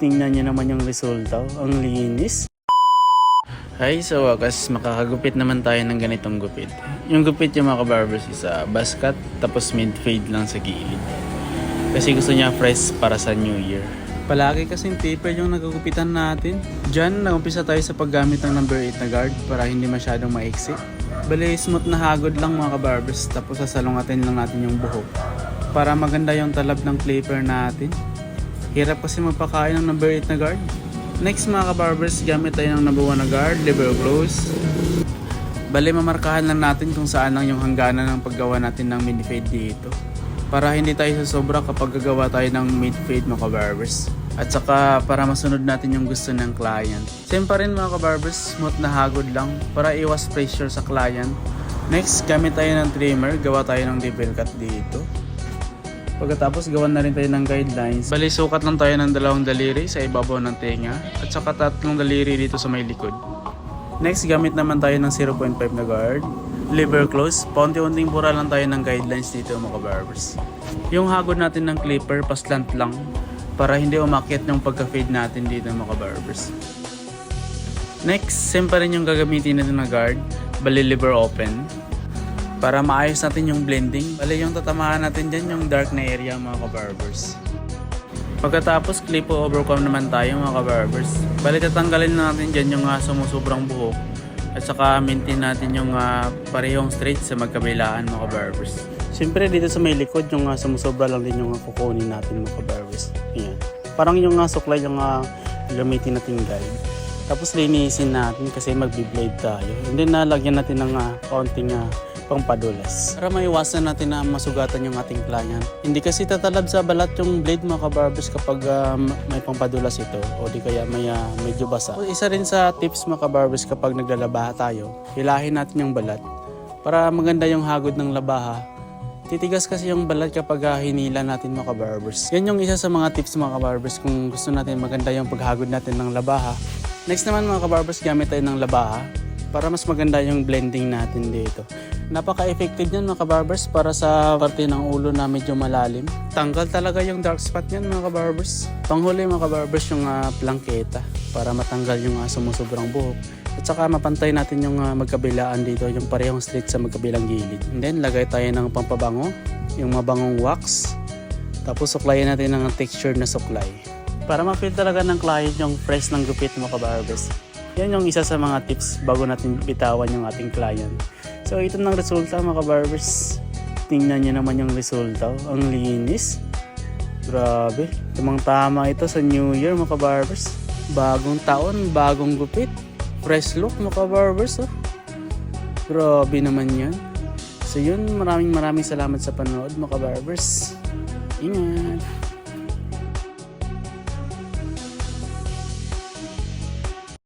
Tingnan niyo naman yung resulta. oh. Ang linis. Ay, sa wakas, makakagupit naman tayo ng ganitong gupit. Yung gupit yung mga kabarbers is uh, cut, tapos mid-fade lang sa gilid. Kasi gusto niya fresh para sa New Year. Palagi kasing taper yung nagagupitan natin. Diyan, nagumpisa tayo sa paggamit ng number 8 na guard para hindi masyadong maiksi. Bali, smooth na hagod lang mga kabarbers, tapos sasalungatin lang natin yung buhok. Para maganda yung talab ng clipper natin. Hirap kasi magpakain ng number 8 na guard. Next mga kabarbers, gamit tayo ng number 1 na guard, liver close. Bali, mamarkahan lang natin kung saan lang yung hangganan ng paggawa natin ng mini fade dito. Para hindi tayo sasobra kapag gagawa tayo ng mid fade mga kabarbers. At saka para masunod natin yung gusto ng client. Same pa rin mga kabarbers, smooth na hagod lang para iwas pressure sa client. Next, gamit tayo ng trimmer, gawa tayo ng devil cut dito. Pagkatapos gawan na rin tayo ng guidelines. Bali sukat lang tayo ng dalawang daliri sa ibabaw ng tenga at saka tatlong daliri dito sa may likod. Next, gamit naman tayo ng 0.5 na guard. Liver close. Paunti-unting bura lang tayo ng guidelines dito mga barbers. Yung hagod natin ng clipper, paslant lang para hindi umakyat yung pagka-fade natin dito mga barbers. Next, same pa rin yung gagamitin natin na guard. Bali liver open para maayos natin yung blending. Bali yung tatamahan natin dyan yung dark na area mga kabarbers. Pagkatapos clip overcome naman tayo mga kabarbers. Bali tatanggalin na natin dyan yung uh, sumusobrang buhok at saka maintain natin yung uh, parehong straight sa magkabilaan mga kabarbers. Siyempre dito sa may likod yung uh, sumusobra lang din yung uh, kukunin natin mga kabarbers. Ayan. Parang yung uh, suklay yung uh, gamitin natin guide. Tapos linisin natin kasi magbi-blade tayo. And then nalagyan natin ng uh, kaunting uh, pampadulas. Para maiwasan natin na masugatan yung ating client. Hindi kasi tatalab sa balat yung blade mga kabarbers kapag um, may pampadulas ito o di kaya may uh, medyo basa. O, isa rin sa tips mga kabarbers kapag naglalabaha tayo, hilahin natin yung balat para maganda yung hagod ng labaha. Titigas kasi yung balat kapag uh, hinila natin mga kabarbers. Yan yung isa sa mga tips mga kabarbers kung gusto natin maganda yung paghagod natin ng labaha. Next naman mga kabarbers, gamit tayo ng labaha para mas maganda yung blending natin dito. Napaka-effective niyan mga kabarbers para sa parte ng ulo na medyo malalim. Tanggal talaga yung dark spot niyan mga kabarbers. Panghuli mga kabarbers yung uh, plangketa para matanggal yung uh, sumusobrang buhok. At saka mapantay natin yung uh, magkabilaan dito, yung parehong straight sa magkabilang gilid. And then lagay tayo ng pampabango, yung mabangong wax. Tapos suklayin natin ng texture na suklay. Para ma-feel talaga ng client yung fresh ng gupit mga kabarbers. Yan yung isa sa mga tips bago natin bitawan yung ating client. So ito ng resulta mga barbers. Tingnan nyo naman yung resulta. Ang linis. Grabe. Tamang tama ito sa New Year mga barbers. Bagong taon, bagong gupit. Fresh look mga barbers. Oh. Grabe naman yan. So yun, maraming maraming salamat sa panood mga barbers. Ingat.